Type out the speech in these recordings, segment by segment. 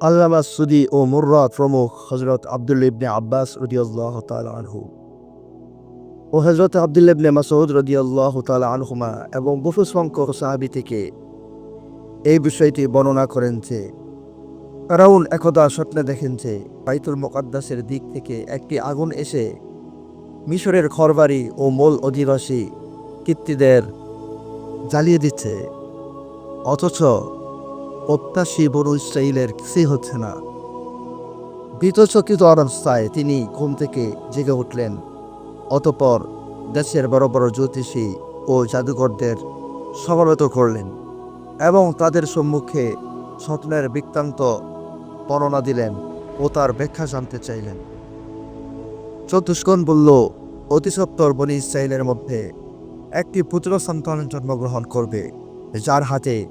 আল্লামা সুদি ও মুর্রা প্রমুখ হজরত আবদুল্লা ইবনে আব্বাস রদিয়াল্লাহ তাল আনহু ও হজরত আবদুল্লা ইবনে মাসউদ রদিয়াল্লাহ তাল আনহুমা এবং বহু সংখ্যক সাহাবি থেকে এই বিষয়টি বর্ণনা করেন যে ফেরাউন একদা স্বপ্নে দেখেন যে বাইতুল মোকাদ্দাসের দিক থেকে একটি আগুন এসে মিশরের ঘরবাড়ি ও মূল অধিবাসী কীর্তিদের জ্বালিয়ে দিচ্ছে। অথচ প্রত্যাশী বড় ইসরায়েলের কিছুই হচ্ছে না। বিতচকিত অবস্থায় তিনি ঘুম থেকে জেগে উঠলেন। অতপর দেশের বড় বড় জ্যোতিষী ও জাদুঘরদের সমবেত করলেন এবং তাদের সম্মুখে স্বপ্নের বৃত্তান্ত বর্ণনা দিলেন ও তার ব্যাখ্যা জানতে চাইলেন। চতুষ্কোণ বলল অতি সত্তর বনি ইসরায়েলের মধ্যে একটি পুত্র সন্তান জন্মগ্রহণ করবে, যার হাতে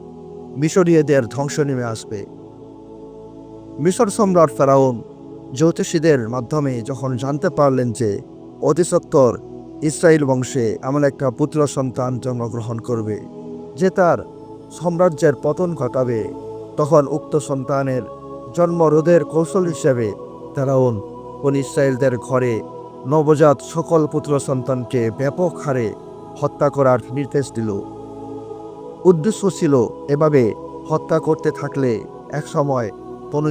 মিশরীয়দের ধ্বংস নেমে আসবে। মিশর সম্রাট ফেরাউন জ্যোতিষীদের মাধ্যমে যখন জানতে পারলেন যে অতিসত্তর ইসরায়েল বংশে এমন একটা পুত্র সন্তান জন্মগ্রহণ করবে, যে তার সাম্রাজ্যের পতন ঘটাবে, তখন উক্ত সন্তানের জন্মরোধের কৌশল হিসেবে ফেরাউন কোন ইসরায়েলদের ঘরে নবজাত সকল পুত্র সন্তানকে ব্যাপক হারে হত্যা করার নির্দেশ দিল। উদ্দেশ্য ছিল এভাবে হত্যা করতে থাকলে একসময়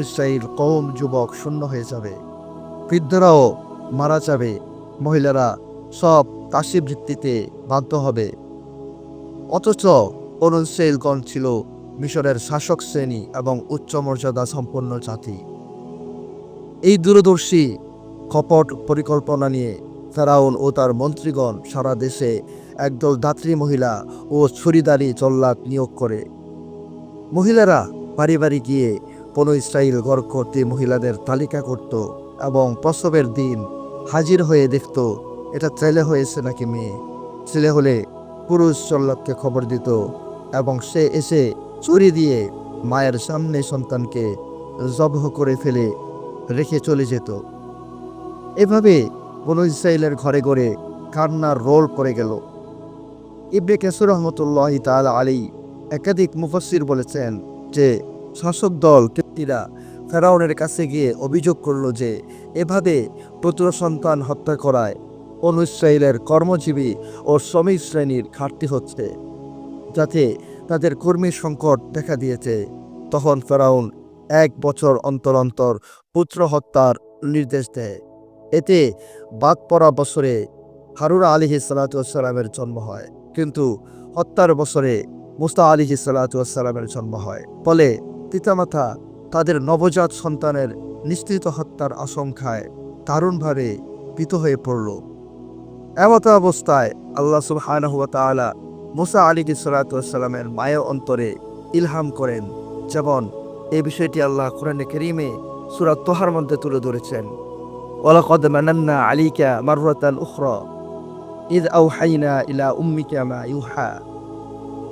ইসরায়েল কম যুবক শূন্য হয়ে যাবে। বৃদ্ধরাও মারা যাবে। মহিলারা সব কাশি বৃত্তিতে বাধ্য হবে। অথচ বনু ছিল মিশরের শাসক শ্রেণি এবং উচ্চ মর্যাদা সম্পন্ন জাতি। এই দূরদর্শী কপট পরিকল্পনা নিয়ে ফেরাউন ও তার মন্ত্রীগণ সারা দেশে একদল দাত্রী মহিলা ও ছুরিদারি জল্লাদ নিয়োগ করে। মহিলারা বাড়ি বাড়ি গিয়ে কোনো ইসরায়েল গড় করতে মহিলাদের তালিকা করত এবং প্রসবের দিন হাজির হয়ে দেখত, এটা ছেলে হয়েছে নাকি মেয়ে? ছেলে হলে পুরুষ জল্লাদকে খবর দিত এবং সে এসে চুরি দিয়ে মায়ের সামনে সন্তানকে জবহ করে ফেলে রেখে চলে যেত। এভাবে বনু ইসরায়েলের ঘরে ঘরে কান্নার রোল পড়ে গেল। ইবনে কেসুর রহমতুল্লাহ তাল আলী একাধিক মুফাসির বলেছেন যে, শাসক দল কীর্তিরা ফেরাউনের কাছে গিয়ে অভিযোগ করল যে, এভাবে পুত্র সন্তান হত্যা করায় অনু ইসরায়েলের কর্মজীবী ও শ্রমিক শ্রেণির ঘাটতি হচ্ছে। যাতে তাদের কর্মীর সংকট দেখা দিয়েছে। তখন ফেরাউন এক বছর অন্তর অন্তর পুত্র হত্যার নির্দেশ দেয়। এতে বাদ পড়া বছরে হারুরা আলিহি সালাতামের জন্ম হয়। কিন্তু হত্যার বছরে মুস্তা আলী সালাতামের জন্ম হয়। ফলে পিতামাতা তাদের নবজাত সন্তানের নিশ্চিত হত্যার আশঙ্কায় দারুণভাবে পিত হয়ে পড়ল। এমত অবস্থায় আল্লাহ সুবাহানহালা মুসা আলী সালাতামের মায়ের অন্তরে ইলহাম করেন, যেমন এ বিষয়টি আল্লাহ কোরআনে কেরিমে সুরাত তোহার মধ্যে তুলে ধরেছেন। ওলাকদ মানান্না আলিকা মারুরাতান উখরা। إذ أوحينا إلى أمك ما يوحى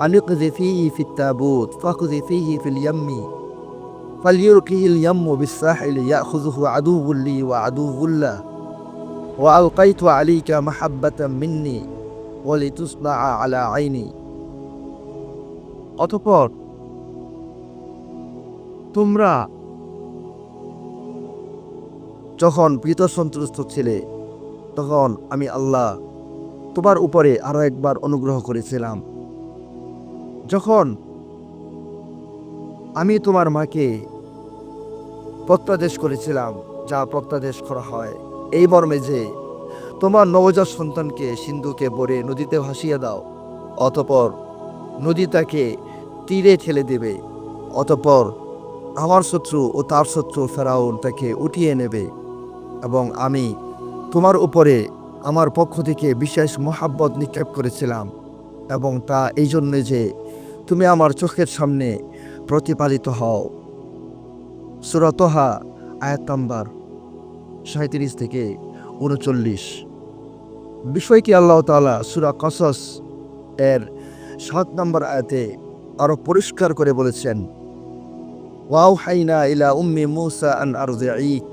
أن اقذفيه في التابوت فاقذفيه في اليم فليلقه اليم بالساحل يأخذه عدو لي وعدو له وألقيت عليك محبة مني ولتصنع على عيني অতপর তোমরা যখন ভীত সন্ত্রস্ত ছিলে তখন আমি আল্লাহ তোমার উপরে আরও একবার অনুগ্রহ করেছিলাম। যখন আমি তোমার মাকে প্রত্যাদেশ করেছিলাম, যা প্রত্যাদেশ করা হয়, এই মর্মে যে তোমার নবজাত সন্তানকে সিন্ধুকে বরে নদীতে ভাসিয়ে দাও, অতপর নদী তাকে তীরে ঠেলে দেবে, অতপর আমার শত্রু ও তার শত্রু ফেরাউন তাকে উঠিয়ে নেবে এবং আমি তোমার উপরে আমার পক্ষ থেকে বিশেষ মহাব্বত নিক্ষেপ করেছিলাম এবং তা এই জন্যে যে তুমি আমার চোখের সামনে প্রতিপালিত হও। সুরতহা আয়াত নাম্বার সাঁত্রিশ থেকে উনচল্লিশ। বিষয়টি আল্লাহ তালা সুরা কসস এর সাত নম্বর আয়াতে আরও পরিষ্কার করে বলেছেন ওয়াও হাইনা ইলা উম্মি মুসা আন আরজিঈক।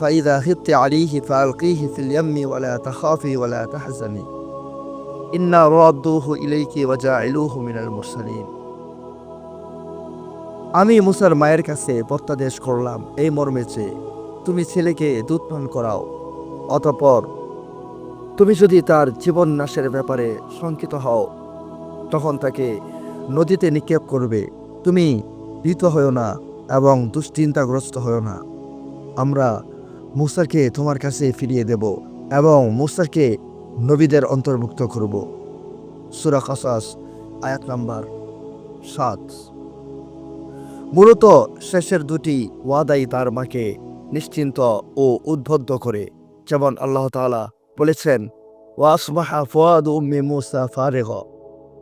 فإذا خفت عليه فألقيه في اليم ولا تخافي ولا تحزني إنا رادوه إليك وجاعلوه من المرسلين আমি মুসার মায়ের কাছে প্রত্যাদেশ করলাম এই মর্মে যে তুমি ছেলেকে দুধ পান করাও অতঃপর তুমি যদি তার জীবন নাশের ব্যাপারে শঙ্কিত হও তখন তাকে নদীতে নিক্ষেপ করবে তুমি ভীত হও না এবং দুশ্চিন্তাগ্রস্ত হও না আমরা মুসাকে তোমার কাছে ফিরিয়ে দেব এবং মুসাকে নবীদের অন্তর্ভুক্ত করব। সুরা কাসাস, আয়াত নাম্বার সাত। মূলত শেষের দুটি ওয়াদাই তার মাকে নিশ্চিন্ত ও উদ্বুদ্ধ করে। যেমন আল্লাহ তাআলা বলেছেন ওয়াসবাহা ফুয়াদ উম্মি মুসা ফারিগ।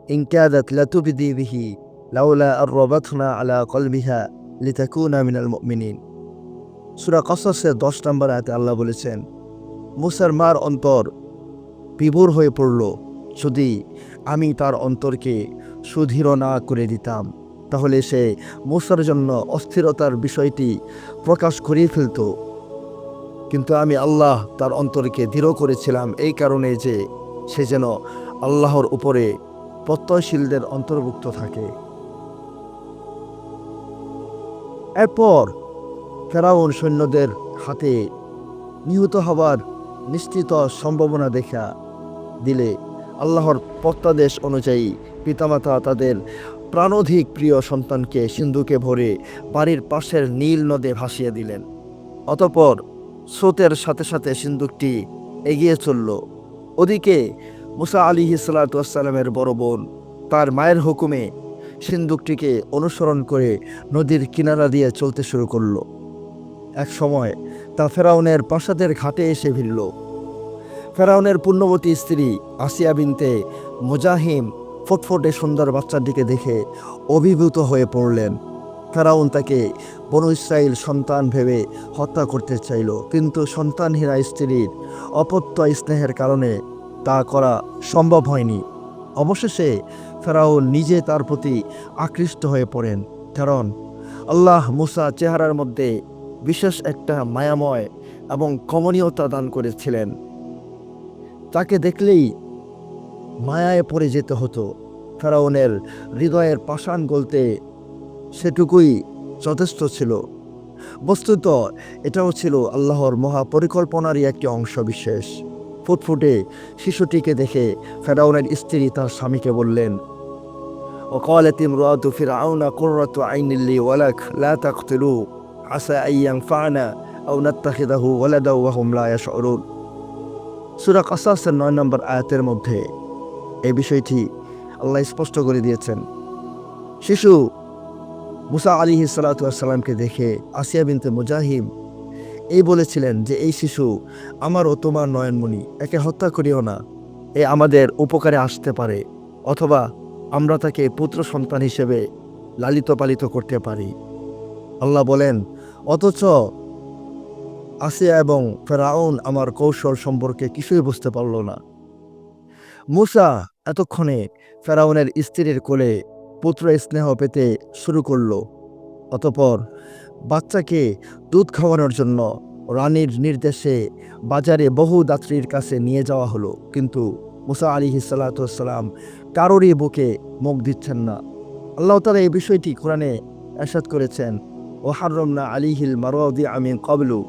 ইন কাদাত লাতুবদি বিহি, লাউলা আর রবাতনা আলা কলবিহা লিতাকুনা মিনাল মুমিনিন। সূরা কসাসের দশ নম্বর আয়াতে আল্লাহ বলেছেন, মুসার মার অন্তর বিভোর হয়ে পড়ল, যদি আমি তার অন্তরকে সুদৃঢ় না করে দিতাম, তাহলে সে মুসার জন্য অস্থিরতার বিষয়টি প্রকাশ করিয়ে ফেলত। কিন্তু আমি আল্লাহ তার অন্তরকে দৃঢ় করেছিলাম এই কারণে যে সে যেন আল্লাহর উপরে প্রত্যয়শীলদের অন্তর্ভুক্ত থাকে। এরপর ফেরাউন সৈন্যদের হাতে নিহত হবার নিশ্চিত সম্ভাবনা দেখা দিলে আল্লাহর প্রত্যাদেশ অনুযায়ী পিতামাতা তাদের প্রাণধিক প্রিয় সন্তানকে সিন্ধুকে ভরে বাড়ির পাশের নীল নদে ভাসিয়ে দিলেন। অতপর স্রোতের সাথে সাথে সিন্ধুকটি এগিয়ে চলল। ওদিকে মুসা আলী সালাতামের বড় বোন তার মায়ের হুকুমে সিন্ধুকটিকে অনুসরণ করে নদীর কিনারা দিয়ে চলতে শুরু করল। এক সময় তা ফেরাউনের প্রাসাদের ঘাটে এসে ভিড়ল ফেরাউনের পুণ্যবতী স্ত্রী আসিয়া বিনতে মোজাহিম ফটফটে সুন্দর বাচ্চাটিকে দেখে অভিভূত হয়ে পড়লেন। ফেরাউন তাকে বনু ইসরায়েল সন্তান ভেবে হত্যা করতে চাইল, কিন্তু সন্তানহীনা স্ত্রীর অপত্য স্নেহের কারণে তা করা সম্ভব হয়নি। অবশেষে ফেরাউন নিজে তার প্রতি আকৃষ্ট হয়ে পড়েন। কারণ আল্লাহ মুসা চেহারার মধ্যে বিশেষ একটা মায়াময় এবং কমনীয়তা দান করেছিলেন তাকে দেখলেই মায়ায় পড়ে যেতে হতো ফেরাউনের হৃদয়ের পাষাণ গলতে সেটুকুই যথেষ্ট ছিল বস্তুত এটাও ছিল আল্লাহর মহাপরিকল্পনারই একটি অংশ বিশেষ ফুটফুটে শিশুটিকে দেখে ফেরাউনের স্ত্রী তার স্বামীকে বললেন وقالت امرأة فرعون قرة عين لي ولك لا تقتلوه আসা আইয়াং ফানা আউনাত্তাহিদাহু ওয়ালাদাউ ওয়াহুমলায়া শরুন সুরা কাসাসের নয় নম্বর আয়াতের মধ্যে এই বিষয়টি আল্লাহ স্পষ্ট করে দিয়েছেন। শিশু মুসা আলী সালাতামকে দেখে আসিয়া বিনতে মুজাহিম এই বলেছিলেন যে, এই শিশু আমার ও তোমার নয়নমণি, একে হত্যা করিও না। এ আমাদের উপকারে আসতে পারে, অথবা আমরা তাকে পুত্র সন্তান হিসেবে লালিত পালিত করতে পারি। আল্লাহ বলেন অথচ আসিয়া এবং ফেরাউন আমার কৌশল সম্পর্কে কিছুই বুঝতে পারল না। মুসা এতক্ষণে ফেরাউনের স্ত্রীর কোলে পুত্র স্নেহ পেতে শুরু করল, অতপর বাচ্চাকে দুধ খাওয়ানোর জন্য রানীর নির্দেশে বাজারে বহু দাত্রীর কাছে নিয়ে যাওয়া হলো, কিন্তু মুসা আলী সাল্লাতাম কারোরই বুকে মুখ দিচ্ছেন না। আল্লাহ তালা এই বিষয়টি কোরআনে এরশাদ করেছেন। ও হারমনা আলিহিল মারুদি আমিন কবলু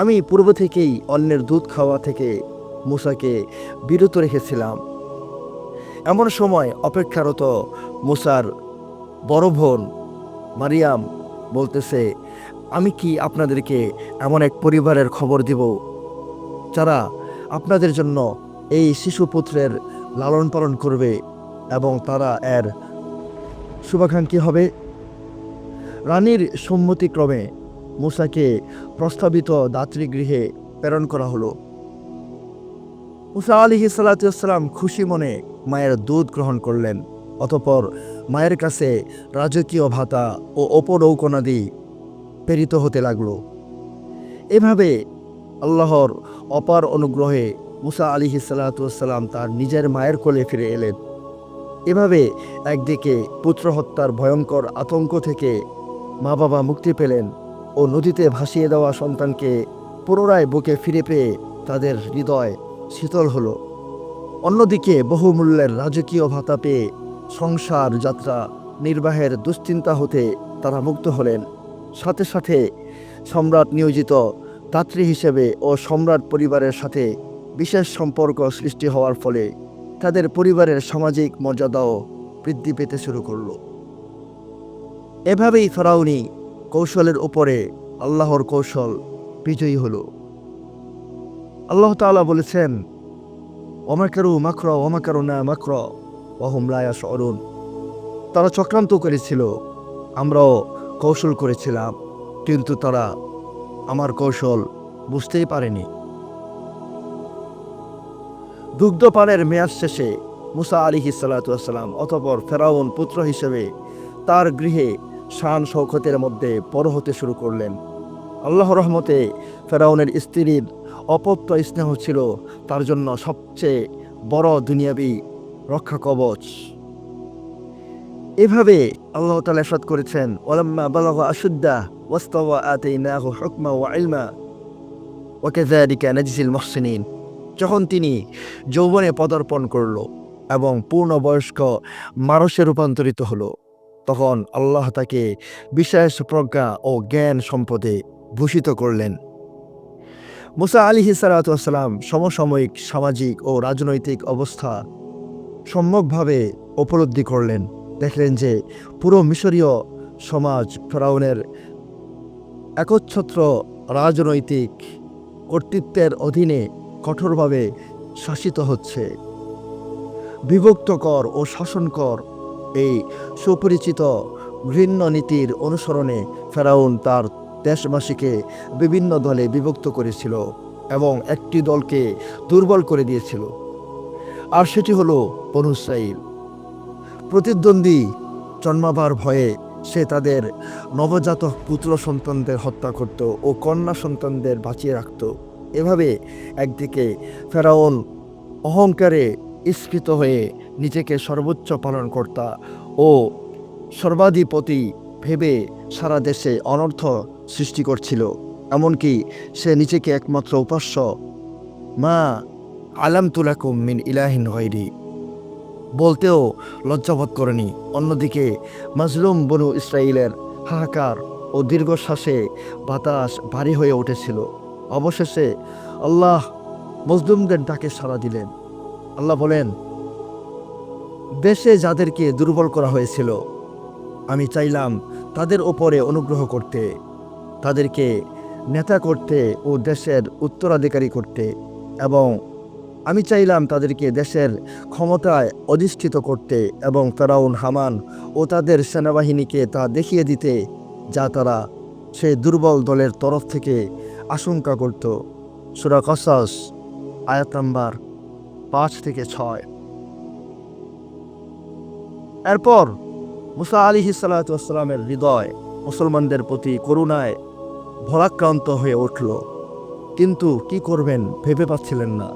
আমি পূর্ব থেকেই অন্যের দুধ খাওয়া থেকে মুসাকে বিরত রেখেছিলাম। এমন সময় অপেক্ষারত মুসার বড় বোন মারিয়াম বলতেছে, আমি কি আপনাদেরকে এমন এক পরিবারের খবর দিব, যারা আপনাদের জন্য এই শিশুপুত্রের লালন পালন করবে এবং তারা এর শুভাকাঙ্ক্ষী হবে? রানীর সম্মতিক্রমে মুসাকে প্রস্তাবিত দাতৃগৃহে প্রেরণ করা হলো। মুসা আলী সাল্লাতাম খুশি মনে মায়ের দুধ গ্রহণ করলেন, অতপর মায়ের কাছে রাজকীয় ভাতা ও অপরৌকনাদি প্রেরিত হতে লাগল। এভাবে আল্লাহর অপার অনুগ্রহে মুসা আলী সাল্লাতাম তার নিজের মায়ের কোলে ফিরে এলেন। এভাবে একদিকে পুত্র হত্যার ভয়ঙ্কর আতঙ্ক থেকে মা বাবা মুক্তি পেলেন ও নদীতে ভাসিয়ে দেওয়া সন্তানকে পুনরায় বুকে ফিরে পেয়ে তাদের হৃদয় শীতল হলো। অন্যদিকে বহুমূল্যের রাজকীয় ভাতা পেয়ে সংসার যাত্রা নির্বাহের দুশ্চিন্তা হতে তারা মুক্ত হলেন। সাথে সাথে সম্রাট নিয়োজিত দাত্রী হিসেবে ও সম্রাট পরিবারের সাথে বিশেষ সম্পর্ক সৃষ্টি হওয়ার ফলে তাদের পরিবারের সামাজিক মর্যাদাও বৃদ্ধি পেতে শুরু করল। এভাবেই ফেরাউনি কৌশলের উপরে আল্লাহর কৌশল বিজয়ী হলো। আল্লাহ তাআলা বলেছেন অমাকারু মাকর অমাকারু না মাকর অহম লায়াস অরুণ তারা চক্রান্ত করেছিল, আমরাও কৌশল করেছিলাম, কিন্তু তারা আমার কৌশল বুঝতেই পারেনি। দুগ্ধপানের মেয়াদ শেষে মুসা আলী সালাতাম অতপর ফেরাউন পুত্র হিসেবে তার গৃহে শান শৌকতের মধ্যে বড় হতে শুরু করলেন। আল্লাহ রহমতে ফেরাউনের স্ত্রীর অপত্য স্নেহ ছিল তার জন্য সবচেয়ে বড় দুনিয়াবি রক্ষা কবচ। এভাবে আল্লাহ তালা এরশাদ করেছেন ওলাম্মা বালাগা আশুদ্দা ওয়াস্তাওয়া আতাইনাহু হুকমা ওয়া ইলমা ওয়া কাযালিকা নাজজিল মুহসিনিন। যখন তিনি যৌবনে পদার্পণ করল এবং পূর্ণবয়স্ক মানুষে রূপান্তরিত হলো। তখন আল্লাহ তাকে বিশেষ প্রজ্ঞা ও জ্ঞান সম্পদে ভূষিত করলেন। মুসা আলী হিসালাতাম সমসাময়িক, সামাজিক ও রাজনৈতিক অবস্থা সম্যকভাবে উপলব্ধি করলেন। দেখলেন যে পুরো মিশরীয় সমাজ ফেরাউনের একচ্ছত্র রাজনৈতিক কর্তৃত্বের অধীনে কঠোরভাবে শাসিত হচ্ছে। বিভক্তকর ও শাসনকর এই সুপরিচিত ঘৃণ্য নীতির অনুসরণে ফেরাউন তার দেশবাসীকে বিভিন্ন দলে বিভক্ত করেছিল এবং একটি দলকে দুর্বল করে দিয়েছিল। আর সেটি হলো বনুসাইল প্রতিদ্বন্দ্বী জন্মাবার ভয়ে সে তাদের নবজাত পুত্র সন্তানদের হত্যা করত ও কন্যা সন্তানদের বাঁচিয়ে রাখত। এভাবে একদিকে ফেরাউন অহংকারে স্ফীত হয়ে নিজেকে সর্বোচ্চ পালনকর্তা ও সর্বাধিপতি ভেবে সারা দেশে অনর্থ সৃষ্টি করছিল। এমনকি সে নিজেকে একমাত্র উপাস্য। মা আলাম তুলাকুম মিন ইলাহিন গৈরি বলতেও লজ্জাবোধ করেনি। অন্যদিকে মাজলুম বনু ইসরায়েলের হাহাকার ও দীর্ঘশ্বাসে বাতাস ভারী হয়ে উঠেছিল। অবশেষে আল্লাহ মজলুমদের ডাকে সাড়া দিলেন। আল্লাহ বলেন দেশে যাদেরকে দুর্বল করা হয়েছিল, আমি চাইলাম তাদের ওপরে অনুগ্রহ করতে, তাদেরকে নেতা করতে ও দেশের উত্তরাধিকারী করতে এবং আমি চাইলাম তাদেরকে দেশের ক্ষমতায় অধিষ্ঠিত করতে এবং ফেরাউন, হামান ও তাদের সেনাবাহিনীকে তা দেখিয়ে দিতে, যা তারা সে দুর্বল দলের তরফ থেকে আশঙ্কা করত। সুরা কসাস, আয়াত নাম্বার পাঁচ থেকে ছয়। এরপর মুসা আলী হিসালাতামের হৃদয় মুসলমানদের প্রতি করুণায় ভরাক্রান্ত হয়ে উঠল। কিন্তু কি করবেন ভেবে পাচ্ছিলেন না।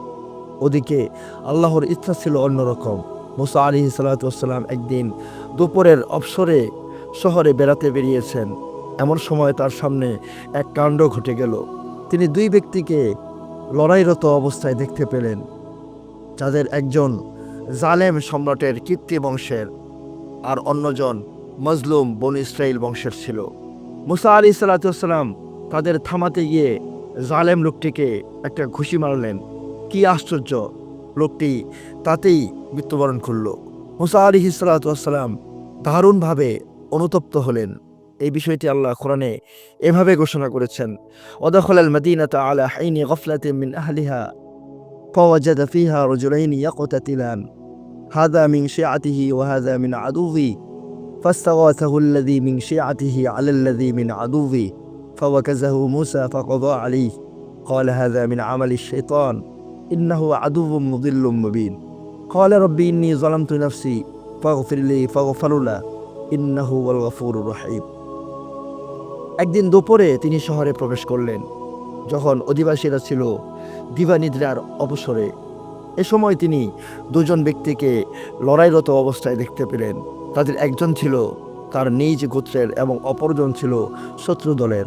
ওদিকে আল্লাহর ইচ্ছা ছিল অন্যরকম। মুসা আলী সাল্লাতাম একদিন দুপুরের অবসরে শহরে বেড়াতে বেরিয়েছেন। এমন সময় তার সামনে এক কাণ্ড ঘটে গেল। তিনি দুই ব্যক্তিকে লড়াইরত অবস্থায় দেখতে পেলেন। যাদের একজন জালেম সম্রাটের কীর্তি বংশের আর অন্যজন মজলুম বন ইসরাইল বংশের ছিল মুসা আলী সাল্লাতাম তাদের থামাতে গিয়ে জালেম লোকটিকে একটা ঘুষি মারলেন কি আশ্চর্য লোকটি তাতেই মৃত্যুবরণ করল মুসা আলী সাল্লাতাম দারুণভাবে অনুতপ্ত হলেন এই বিষয়টি আল্লাহ কোরআনে এভাবে ঘোষণা করেছেন ওদখল আল মদিনাত আলা হাইনি গফলাতে মিন আহলিহা فوجد فيها رجلين يقتتلان هذا من شيعته وهذا من عدوه فاستغاثه الذي من شيعته على الذي من عدوه فوكزه موسى فقضى عليه قال هذا من عمل الشيطان إنه عدو مضل مبين قال ربي إني ظلمت نفسي فاغفر لي فاغفر له إنه هو الغفور الرحيم একদিন দুপুরে তিনি শহরে প্রবেশ করলেন যখন অধিবাসীরা ছিল দিবানিদ্রার অবসরে এ সময় তিনি দুজন ব্যক্তিকে লড়াইরত অবস্থায় দেখতে পেলেন। তাদের একজন ছিল তার নিজ গোত্রের এবং অপরজন ছিল শত্রু দলের।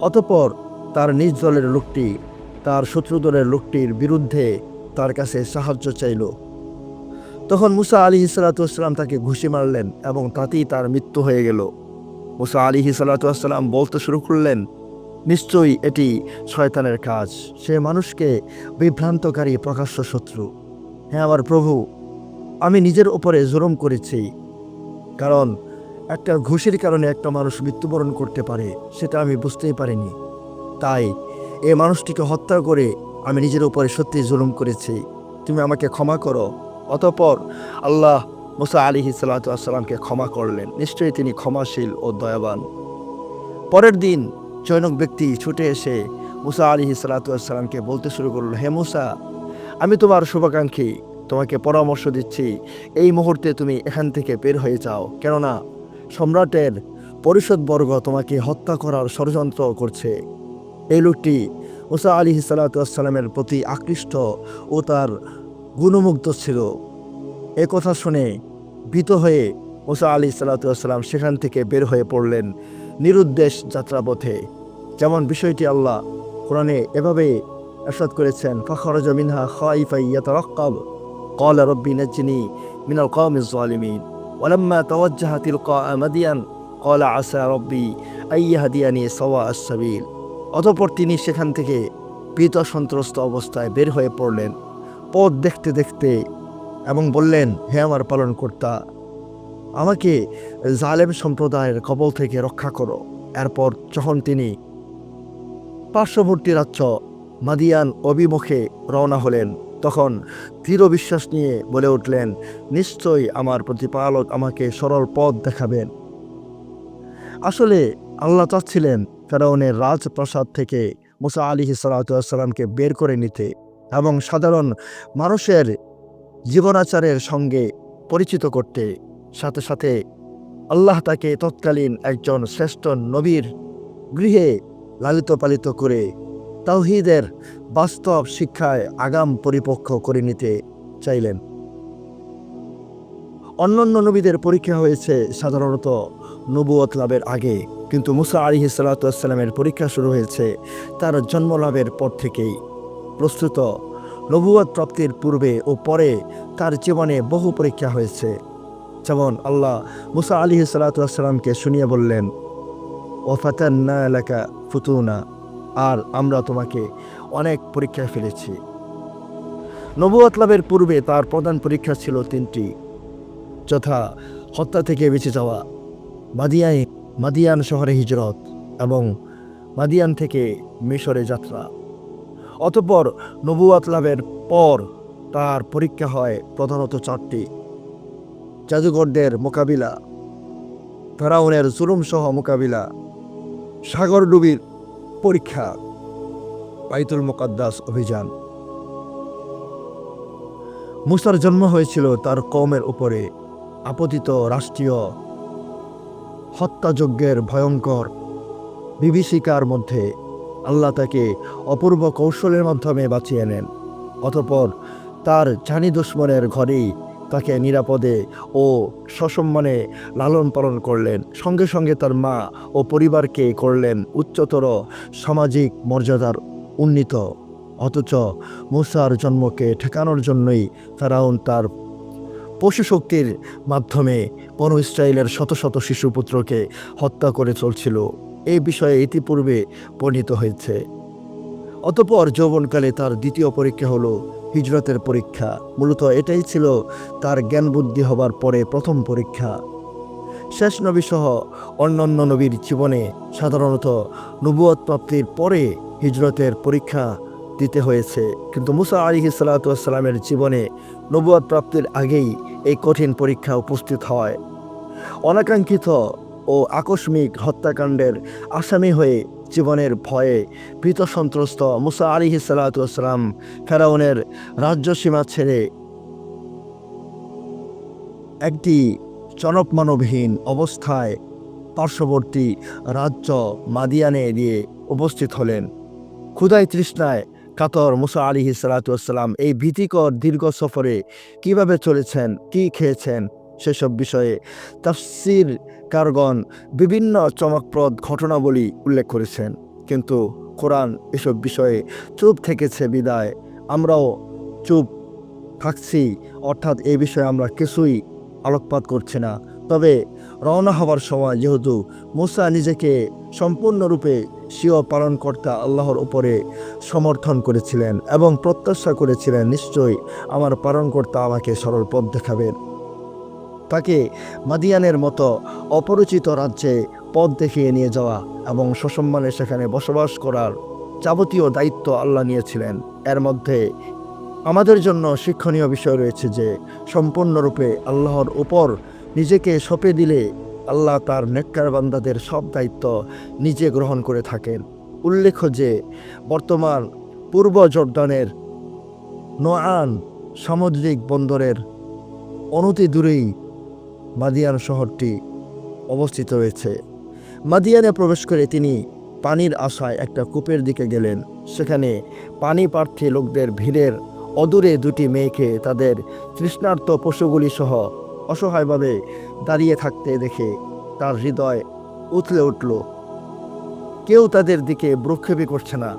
অতপর তার নিজ দলের লোকটি তার শত্রু দলের লোকটির বিরুদ্ধে তার কাছে সাহায্য চাইল। তখন মুসা আলী হিসালাতাম তাকে ঘুষি মারলেন এবং তাতেই তার মৃত্যু হয়ে গেল। মুসা আলী হিসালাতাম বলতে শুরু করলেন নিশ্চয়ই এটি শয়তানের কাজ। সে মানুষকে বিভ্রান্তকারী প্রকাশ্য শত্রু। হ্যাঁ আমার প্রভু, আমি নিজের ওপরে জুলুম করেছি। কারণ একটা ঘুষির কারণে একটা মানুষ মৃত্যুবরণ করতে পারে, সেটা আমি বুঝতেই পারিনি। তাই এই মানুষটিকে হত্যা করে আমি নিজের উপরে সত্যি জুলুম করেছি। তুমি আমাকে ক্ষমা করো। অতঃপর আল্লাহ মুসা আলী সাল্লাতামকে ক্ষমা করলেন। নিশ্চয়ই তিনি ক্ষমাশীল ও দয়াবান। পরের দিন জৈনক ব্যক্তি ছুটে এসে মুসা আলী সাল্লাতামকে বলতে শুরু করল, হে মুসা, আমি তোমার শুভাকাঙ্ক্ষী। তোমাকে পরামর্শ দিচ্ছি, এই মুহূর্তে তুমি এখান থেকে বের হয়ে যাও। কেননা সম্রাটের পরিষদবর্গ তোমাকে হত্যা করার ষড়যন্ত্র করছে। এই লোকটি মুসা আলী সাল্লাতামের প্রতি আকৃষ্ট ও তার গুণমুগ্ধ ছিল। এ কথা শুনে ভীত হয়ে মুসা আলী সাল্লাতাম সেখান থেকে বের হয়ে পড়লেন। নিরুদ্দেশ যাত্রাপথে যেমন বিষয়টি আল্লাহ কোরআনে এভাবে এরশাদ করেছেন ফখরজ মিনহা খাইফাই ইয়াতারাক্কাব قال ربي نجني من القوم الظالمين ولما توجه تلقاء مدين قال عسى ربي أن يهديني سواء السبيل অতঃপর তিনি সেখান থেকে ভীত সন্ত্রস্ত অবস্থায় বের হয়ে পড়লেন পথ দেখতে দেখতে এবং বললেন হে আমার পালন কর্তা আমাকে জালেম সম্প্রদায়ের কবল থেকে রক্ষা করো। এরপর যখন তিনি পার্শ্ববর্তী রাজ্য মাদিয়ান অভিমুখে রওনা হলেন, তখন দৃঢ় বিশ্বাস নিয়ে বলে উঠলেন, নিশ্চয়ই আমার প্রতিপালক আমাকে সরল পথ দেখাবেন। আসলে আল্লাহ চাচ্ছিলেন ফেরাউনের রাজপ্রাসাদ থেকে মুসা আলী সালাতামকে বের করে নিতে এবং সাধারণ মানুষের জীবনাচারের সঙ্গে পরিচিত করতে সাথে সাথে আল্লাহ তাকে তৎকালীন একজন শ্রেষ্ঠ নবীর গৃহে লালিত পালিত করে তাওহিদের বাস্তব শিক্ষায় আগাম পরিপক্ষ করে নিতে চাইলেন। অন্যান্য নবীদের পরীক্ষা হয়েছে সাধারণত নবুয়ত লাভের আগে, কিন্তু মুসা আলী সাল্লাতামের পরীক্ষা শুরু হয়েছে তার জন্ম লাভের পর থেকেই। প্রস্তুত নবুয়ত প্রাপ্তির পূর্বে ও পরে তার জীবনে বহু পরীক্ষা হয়েছে। যেমন আল্লাহ মুসা আলী সাল্লাতামকে শুনিয়ে বললেন ও ফাতান্না এলাকা ফুতুনা আর আমরা তোমাকে অনেক পরীক্ষায় ফেলেছি। নবুয়ত লাভের পূর্বে তার প্রধান পরীক্ষা ছিল তিনটি, যথা হত্যা থেকে বেঁচে যাওয়া, মাদিয়ায়, মাদিয়ান শহরে হিজরত এবং মাদিয়ান থেকে মিশরে যাত্রা। অতঃপর নবুয়াত লাভের পর তার পরীক্ষা হয় প্রধানত চারটি। জাদুঘরদের মোকাবিলা, ফেরাউনের জুলুম সহ মোকাবিলা, সাগর ডুবির পরীক্ষা, বাইতুল মোকাদ্দাস অভিযান। মুসার জন্ম হয়েছিল তার কমের উপরে আপতিত রাষ্ট্রীয় হত্যাযজ্ঞের ভয়ঙ্কর বিভীষিকার মধ্যে আল্লাহ তাকে অপূর্ব কৌশলের মাধ্যমে বাঁচিয়ে নেন। অতপর তার জানি দুশ্মনের ঘরেই তাকে নিরাপদে ও সসম্মানে লালন পালন করলেন। সঙ্গে সঙ্গে তার মা ও পরিবারকে করলেন উচ্চতর সামাজিক মর্যাদার উন্নীত। অথচ মুসার জন্মকে ঠেকানোর জন্যই ফেরাউন তার পশুশক্তির মাধ্যমে বনু ইসরায়েলের শত শত শিশুপুত্রকে হত্যা করে চলছিল। এই বিষয়ে ইতিপূর্বে বর্ণিত হয়েছে। অতপর যৌবনকালে তার দ্বিতীয় পরীক্ষা হলো হিজরতের পরীক্ষা। মূলত এটাই ছিল তার জ্ঞান বুদ্ধি হবার পরে প্রথম পরীক্ষা। শেষ নবী সহ অন্যান্য নবীর জীবনে সাধারণত নবুয়ত প্রাপ্তির পরে হিজরতের পরীক্ষা দিতে হয়েছে। কিন্তু মুসা আলী সাল্লাতামের জীবনে নবুয়াদ প্রাপ্তির আগেই এই কঠিন পরীক্ষা উপস্থিত হয়। অনাকাঙ্ক্ষিত ও আকস্মিক হত্যাকাণ্ডের আসামি হয়ে জীবনের ভয়ে ভীত সন্ত্রস্ত মুসা আলী সাল্লাতাম ফেরাউনের রাজ্য সীমা ছেড়ে একটি জনপমানবহীন অবস্থায় পার্শ্ববর্তী রাজ্য মাদিয়ানে দিয়ে উপস্থিত হলেন। ক্ষুদাই তৃষ্ণায় কাতর মুসা আলী সালাতাম এই ভীতিকর দীর্ঘ সফরে কীভাবে চলেছেন, কি খেয়েছেন সেসব বিষয়ে তাফসির কারগণ বিভিন্ন চমকপ্রদ ঘটনাবলী উল্লেখ করেছেন। কিন্তু কোরআন এসব বিষয়ে চুপ থেকেছে বিদায়। আমরাও চুপ থাকছি, অর্থাৎ এই বিষয়ে আমরা কিছুই আলোকপাত করছি না। তবে রওনা হওয়ার সময় যেহেতু মুসা নিজেকে সম্পূর্ণরূপে স্বীয় পালনকর্তা আল্লাহর উপরে সমর্থন করেছিলেন এবং প্রত্যাশা করেছিলেন, নিশ্চয়ই আমার পালনকর্তা আমাকে সরল পথ দেখাবেন। তাকে মাদিয়ানের মতো অপরিচিত রাজ্যে পথ দেখিয়ে নিয়ে যাওয়া এবং সসম্মানে সেখানে বসবাস করার যাবতীয় দায়িত্ব আল্লাহ নিয়েছিলেন। এর মধ্যে আমাদের জন্য শিক্ষণীয় বিষয় রয়েছে যে, সম্পূর্ণরূপে আল্লাহর উপর নিজেকে সঁপে দিলে আল্লাহ তার নেককার বান্দাদের সব দায়িত্ব নিজে গ্রহণ করে থাকেন। উল্লেখ্য যে, বর্তমান পূর্ব জর্দানের নোয়ান সামুদ্রিক বন্দরের অনতি দূরেই মাদিয়ান শহরটি অবস্থিত রয়েছে। মাদিয়ানে প্রবেশ করে তিনি পানির আশায় একটা কূপের দিকে গেলেন। সেখানে পানি প্রার্থী লোকদের ভিড়ের অদূরে দুটি মেয়েকে তাদের তৃষ্ণার্ত পশুগুলি সহ অসহায়ভাবে দাঁড়িয়ে থাকতে দেখে তার হৃদয় উথলে উঠল। কেউ তাদের দিকে ভ্রুক্ষেপই করছে না।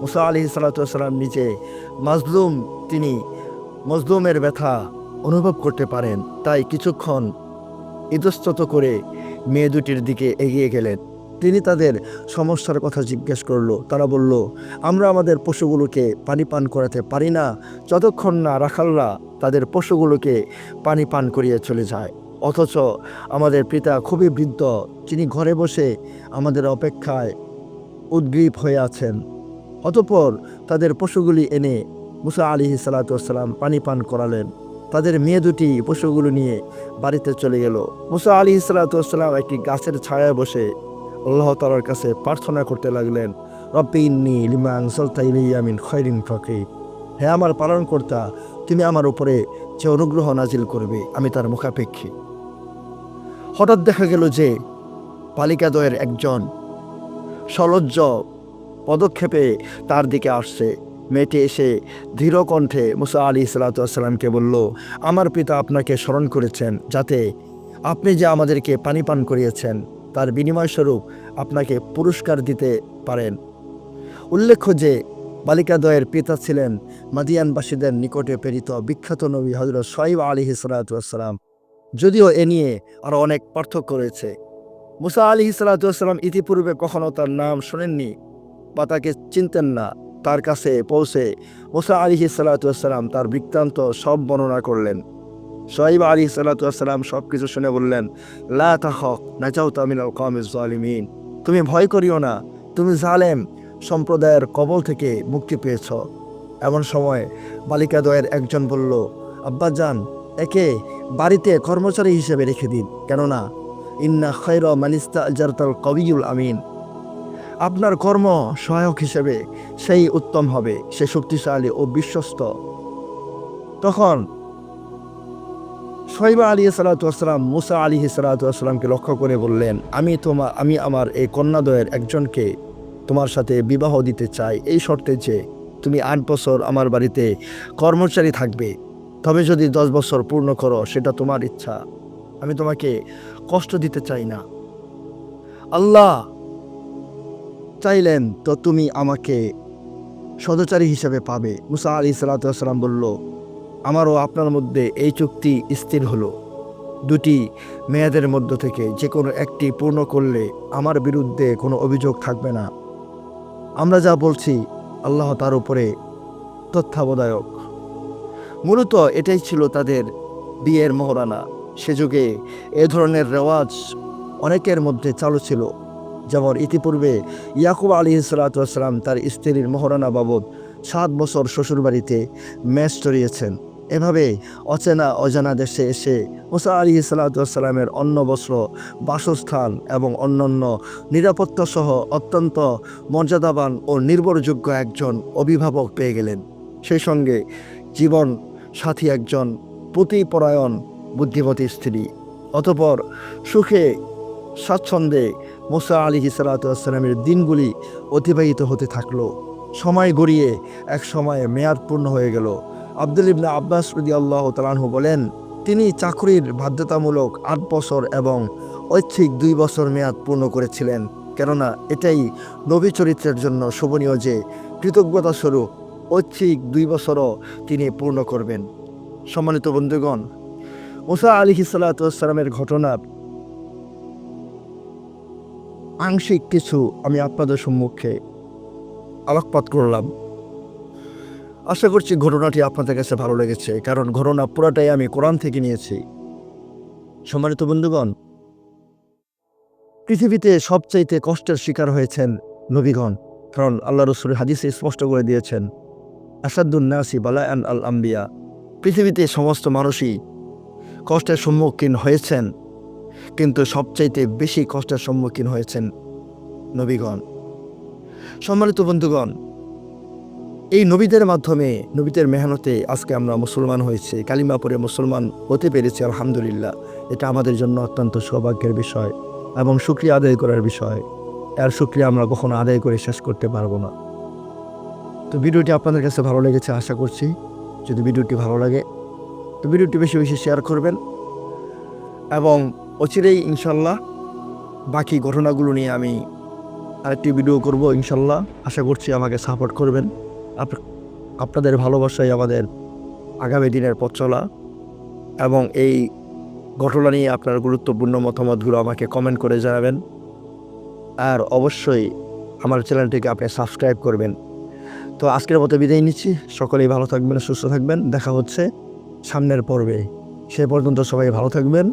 মুসা আলি সাল্লাম নিজে মাজলুম, তিনি মজলুমের ব্যথা অনুভব করতে পারেন, তাই কিছুক্ষণ ইতস্তত করে মেয়ে দুটির দিকে এগিয়ে গেলেন। তিনি তাদের সমস্যার কথা জিজ্ঞেস করল। তারা বলল, আমরা আমাদের পশুগুলোকে পানি পান করাতে পারি না। যতক্ষণ না রাখালরা তাদের পশুগুলোকে পানি পান করিয়ে চলে যায়। অথচ আমাদের পিতা খুবই বৃদ্ধ তিনি ঘরে বসে আমাদের অপেক্ষায় উদ্গ্রীব হয়ে আছেন। অতপর তাদের পশুগুলি এনে মুসা আলী সালাতাম পানি পান করালেন। তাদের মেয়ে দুটি পশুগুলো নিয়ে বাড়িতে চলে গেল। মুসা আলী সালাতাম একটি গাছের ছায়ায় বসে আল্লাহ তালার কাছে প্রার্থনা করতে লাগলেন, রব্বি ইন্নি লিমান সলতাইলিয়ামিন খৈরিন ফকি হে আমার পালন কর্তা তুমি আমার উপরে যে অনুগ্রহ নাজিল করবে, আমি তার মুখাপেক্ষী। হঠাৎ দেখা গেল যে বালিকাদয়ের একজন সলজ্জ পদক্ষেপে তার দিকে আসছে। মেয়েটি এসে ধীর কণ্ঠে মুসা আলী সালাতামকে বলল, আমার পিতা আপনাকে স্মরণ করেছেন যাতে আপনি যে আমাদেরকে পানি পান করিয়েছেন, তার বিনিময় স্বরূপ আপনাকে পুরস্কার দিতে পারেন। উল্লেখ্য যে বালিকাদয়ের পিতা ছিলেন মাদিয়ানবাসীদের নিকটে প্রেরিত বিখ্যাত নবী হজরত সোয়াইব আলী হিসরাতাম যদিও এ নিয়ে আরও অনেক পার্থক্য রয়েছে। মুসা আলী হিসরাতাম ইতিপূর্বে কখনও তার নাম শোনেননি বা তাকে চিনতেন না। তার কাছে পৌঁছে মুসা আলী সাল্লাতাম তার বৃত্তান্ত সব বর্ণনা করলেন। সোহাইব আলী সাল্লাতাম সব কিছু শুনে বললেন, লা তাহক নাচাও তামিনাল কমিস জালিমিন তুমি ভয় করিও না, তুমি জালেম সম্প্রদায়ের কবল থেকে মুক্তি পেয়েছ। এমন সময় বালিকাদয়ের একজন বলল আব্বাজান একে বাড়িতে কর্মচারী হিসেবে রেখে দিন। কেননা, ইন্না খৈর মানিস্তা জারতাল কবিউল আমিন। আপনার কর্ম সহায়ক হিসেবে সেই উত্তম হবে, সে শক্তিশালী ও বিশ্বস্ত। তখন শৈবা আলী সালাতাম মুসা আলী সালাতামকে লক্ষ্য করে বললেন, আমি তোমার আমি আমার এই কন্যাদয়ের একজনকে তোমার সাথে বিবাহ দিতে চাই। এই শর্তে যে তুমি আট বছর আমার বাড়িতে কর্মচারী থাকবে, তবে যদি দশ বছর পূর্ণ করো, সেটা তোমার ইচ্ছা। আমি তোমাকে কষ্ট দিতে চাই না। আল্লাহ চাইলেন, তো তুমি আমাকে সদচারী হিসেবে পাবে। মুসা আলী সাল্লাম বলল, আমারও আপনার মধ্যে এই চুক্তি স্থির হলো। দুটি মেয়াদের মধ্য থেকে যে কোনো একটি পূর্ণ করলে আমার বিরুদ্ধে কোনো অভিযোগ থাকবে না। আমরা যা বলছি আল্লাহ তার উপরে তত্ত্বাবধায়ক। মূলত এটাই ছিল তাদের বিয়ের মহরানা সে যুগে এ ধরনের রেওয়াজ অনেকের মধ্যে চালু ছিল। যেমন ইতিপূর্বে ইয়াকুব আলী সালাতাম তার স্ত্রীর মহারানা বাবদ সাত বছর শ্বশুরবাড়িতে ম্যাচ চড়িয়েছেন এভাবে অচেনা অজানা দেশে এসে মুসা আলী সালাতামের অন্ন বস্ত্র, বাসস্থান এবং অন্যান্য নিরাপত্তা সহ অত্যন্ত মর্যাদাবান ও নির্ভরযোগ্য একজন অভিভাবক পেয়ে গেলেন। সেই সঙ্গে জীবন সাথী একজন প্রতিপরায়ণ বুদ্ধিমতী স্ত্রী। অতপর সুখে স্বাচ্ছন্দ্যে মোসা আলী সালাতামের দিনগুলি অতিবাহিত হতে থাকল। সময় গড়িয়ে এক সময়ে মেয়াদ পূর্ণ হয়ে গেল। আব্দুল ইবনা আব্বাস রদি আল্লাহ তালাহু বলেন, তিনি চাকরির বাধ্যতামূলক আট বছর এবং ঐচ্ছিক দুই বছর মেয়াদ পূর্ণ করেছিলেন। কেননা এটাই নবী চরিত্রের জন্য শোভনীয় যে কৃতজ্ঞতা স্বরূপ ঐচ্ছিক দুই বছরও তিনি পূর্ণ করবেন। সম্মানিত বন্ধুগণ, মুসা আলী সাল্লাতামের ঘটনা আংশিক কিছু আমি আপনাদের সম্মুখে আলোকপাত করলাম। আশা করছি ঘটনাটি আপনাদের কাছে ভালো লেগেছে, কারণ ঘটনা পুরাটাই আমি কোরআন থেকে নিয়েছি। সম্মানিত বন্ধুগণ, পৃথিবীতে সবচাইতে কষ্টের শিকার হয়েছেন নবীগণ, কারণ আল্লাহ রসুল হাদিসে স্পষ্ট করে দিয়েছেন আসাদুন্নাসি বালায়ান আল আম্বিয়া, পৃথিবীতে সমস্ত মানুষই কষ্টের সম্মুখীন হয়েছেন। কিন্তু সবচাইতে বেশি কষ্টের সম্মুখীন হয়েছেন নবীগণ। সম্মানিত বন্ধুগণ, এই নবীদের মাধ্যমে, নবীদের মেহনতে আজকে আমরা মুসলমান হয়েছি, কালিমা পরে মুসলমান হতে পেরেছি, আলহামদুলিল্লাহ। এটা আমাদের জন্য অত্যন্ত সৌভাগ্যের বিষয় এবং সুক্রিয়া আদায় করার বিষয়। এর সুক্রিয়া আমরা কখনো আদায় করে শেষ করতে পারব না। তো ভিডিওটি আপনাদের কাছে ভালো লেগেছে আশা করছি। যদি ভিডিওটি ভালো লাগে, তো ভিডিওটি বেশি বেশি শেয়ার করবেন। এবং অচিরেই ইনশাল্লাহ বাকি ঘটনাগুলো নিয়ে আমি আরেকটি ভিডিও করব ইনশাল্লাহ। আশা করছি আমাকে সাপোর্ট করবেন। আপ- আপনাদের ভালোবাসাই আমাদের আগামী দিনের পথ চলা এবং এই ঘটনা নিয়ে আপনার গুরুত্বপূর্ণ মতামতগুলো আমাকে কমেন্ট করে জানাবেন। আর অবশ্যই আমার চ্যানেলটিকে আপনি সাবস্ক্রাইব করবেন। তো আজকের মতো বিদায় নিচ্ছি। সকলেই ভালো থাকবেন, সুস্থ থাকবেন। দেখা হচ্ছে সামনের পর্বে। সে পর্যন্ত সবাই ভালো থাকবেন।